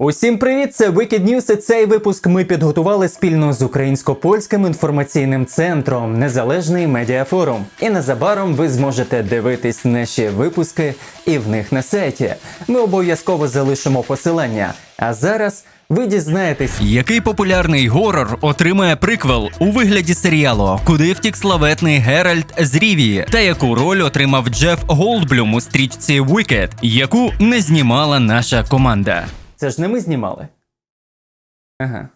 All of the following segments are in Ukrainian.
Усім привіт! Це Wicked News і цей випуск ми підготували спільно з українсько-польським інформаційним центром Незалежний медіафорум. І незабаром ви зможете дивитись наші випуски і в них на сайті. Ми обов'язково залишимо посилання. А зараз ви дізнаєтесь, Який популярний горор отримає приквел у вигляді серіалу, куди втік славетний Геральт з Рівії, та яку роль отримав Джеф Голдблюм у стрічці Wicked, яку не знімала наша команда. Це ж не ми знімали. Ага.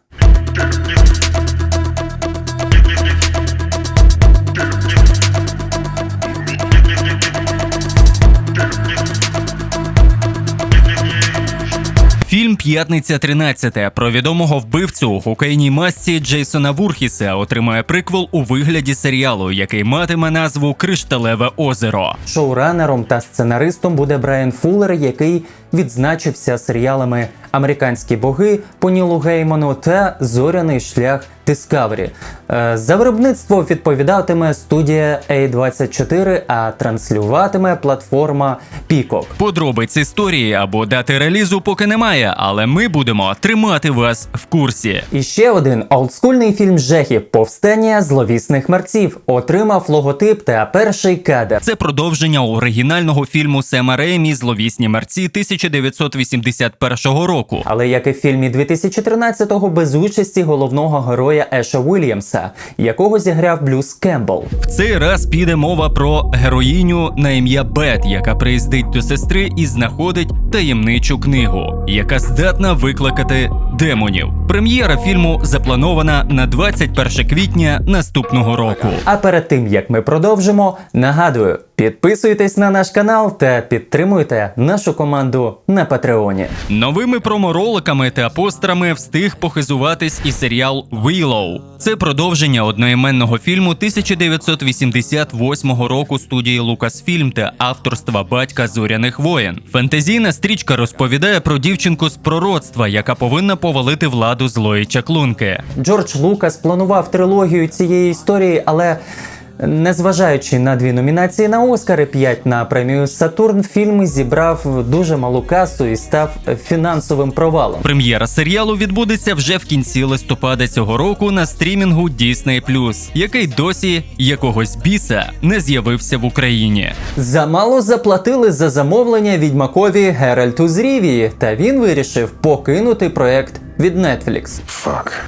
П'ятниця 13 про відомого вбивцю у хокейній масці Джейсона Вурхіса отримає приквел у вигляді серіалу, який матиме назву Кришталеве озеро. Шоуранером та сценаристом буде Брайан Фуллер, який відзначився серіалами Американські боги по Нілу Гейману та Зоряний шлях Discovery. Е, За виробництво відповідатиме студія A24, а транслюватиме платформа Peacock. Подробиць історії або дати релізу поки немає, але ми будемо тримати вас в курсі. І ще один олдскульний фільм жехів Повстання зловісних мерців отримав логотип та перший кадр. Це продовження оригінального фільму Сема Реймі Зловісні мерці 1981 року. Але як і в фільмі 2013-го без участі головного героя Еша Уільямса, якого зіграв Блюз Кембл. В цей раз піде мова про героїню на ім'я Бет, яка приїздить до сестри і знаходить таємничу книгу, яка здатна викликати демонів. Прем'єра фільму запланована на 21 квітня наступного року. А перед тим як ми продовжимо, нагадую, підписуйтесь на наш канал та підтримуйте нашу команду на Патреоні. Новими промороликами та постерами встиг похизуватись і серіал Willow. Це продовження одноіменного фільму 1988 року студії Lucasfilm та авторства батька зоряних воєн. Фентезійна стрічка розповідає про дівчинку з пророцтва, яка повинна повалити владу злої чаклунки. Джордж Лукас планував трилогію цієї історії, але. Незважаючи на дві номінації на Оскар і п'ять на премію Сатурн, фільм зібрав дуже малу касу і став фінансовим провалом. Прем'єра серіалу відбудеться вже в кінці листопада цього року на стрімінгу Disney+, який досі якогось біса не з'явився в Україні. Замало заплатили за замовлення відьмакові Геральту з Рівії, та він вирішив покинути проект від Netflix.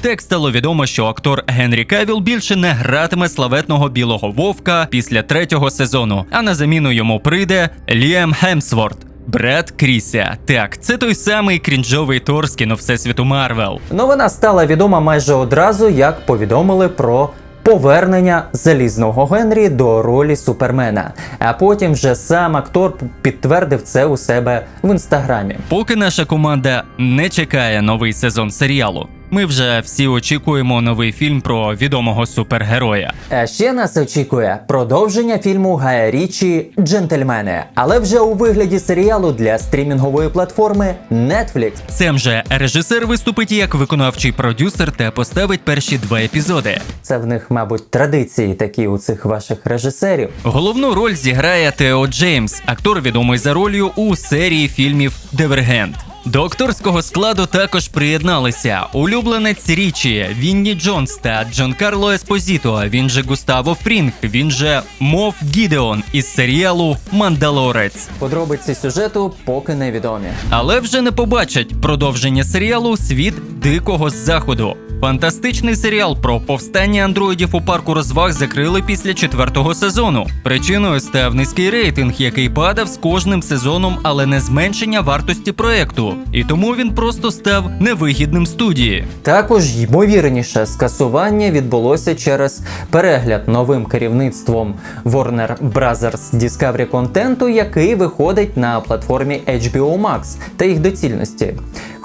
Так стало відомо, що актор Генрі Кавіл більше не гратиме славетного білого вовка після третього сезону, а на заміну йому прийде Ліам Хемсворт. Брат Кріся. Так, це той самий крінжовий Тор з кіно Всесвіту Марвел. Новина стала відома майже одразу, як повідомили про повернення залізного Генрі до ролі Супермена. А потім вже сам актор підтвердив це у себе в інстаграмі. Поки наша команда не чекає новий сезон серіалу, ми вже всі очікуємо новий фільм про відомого супергероя. А ще нас очікує продовження фільму Гая Річі Джентльмени, але вже у вигляді серіалу для стрімінгової платформи Netflix. Сам же режисер виступить як виконавчий продюсер та поставить перші два епізоди. Це в них, мабуть, традиції такі у цих ваших режисерів. Головну роль зіграє Тео Джеймс, актор відомий за ролью у серії фільмів Дивергент. До акторського складу також приєдналися улюбленець Річі, Вінні Джонс та Джон Карло Еспозіто. Він же Густаво Фрінг, він же Мов Гідеон із серіалу Мандалорець. Подробиці сюжету поки невідомі. Але вже не побачать продовження серіалу Світ дикого заходу. Фантастичний серіал про повстання андроїдів у парку розваг закрили після четвертого сезону. Причиною став низький рейтинг, який падав з кожним сезоном, але не зменшення вартості проекту. І тому він просто став невигідним студії. Також ймовірніше скасування відбулося через перегляд новим керівництвом Warner Brothers Discovery контенту, який виходить на платформі HBO Max та їх доцільності.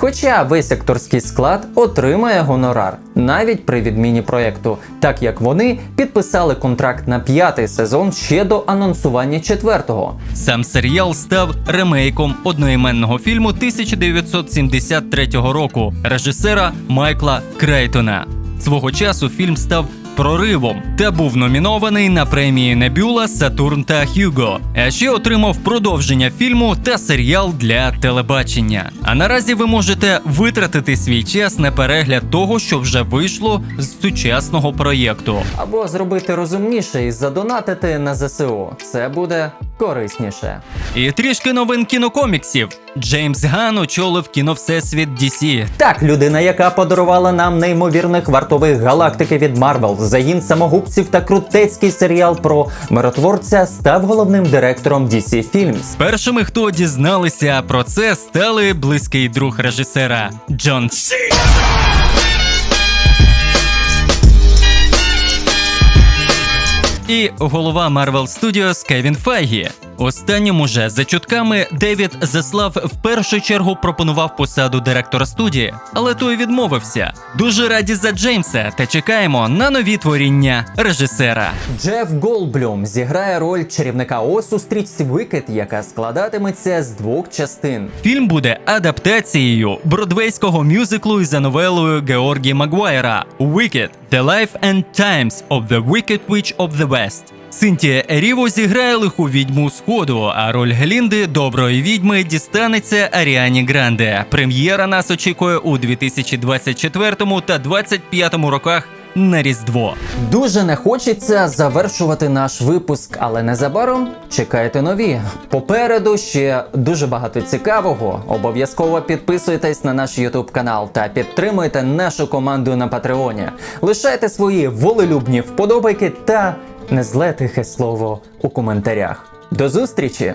Хоча весь акторський склад отримає гонорар навіть при відміні проєкту, так як вони підписали контракт на п'ятий сезон ще до анонсування четвертого. Сам серіал став ремейком одноіменного фільму 1973 року режисера Майкла Крейтона. Свого часу фільм став проривом та був номінований на премії Небюла, Сатурн та Хюго. А ще отримав продовження фільму та серіал для телебачення. А наразі ви можете витратити свій час на перегляд того, що вже вийшло з сучасного проєкту. Або зробити розумніше і задонатити на ЗСУ. Це буде корисніше. І трішки новин кінокоміксів. Джеймс Ган очолив кіновсесвіт DC. Так, людина, яка подарувала нам неймовірних вартових галактики від Марвел, загін самогубців та крутецький серіал про миротворця, став головним директором DC Films. Першими, хто дізналися про це, стали близький друг режисера Джон і голова Marvel Studios Кевін Файгі. Останньому же за чутками Девід Заслав в першу чергу пропонував посаду директора студії, але той відмовився. Дуже раді за Джеймса та чекаємо на нові творіння режисера. Джеф Голблюм зіграє роль чарівника Ос у стрічці Викет, яка складатиметься з двох частин. Фільм буде адаптацією бродвейського мюзиклу за новелою Георгі Магуайра «Wicked – The Life and Times of the Wicked Witch of the West». Синтія Еріво зіграє лиху відьму сходу, а роль Глінди доброї відьми дістанеться Аріані Гранде. Прем'єра нас очікує у 2024 та 2025 роках на Різдво. Дуже не хочеться завершувати наш випуск, але незабаром чекайте нові. Попереду ще дуже багато цікавого. Обов'язково підписуйтесь на наш YouTube канал та підтримуйте нашу команду на Патреоні. Лишайте свої волелюбні вподобайки та незле тихе слово у коментарях. До зустрічі!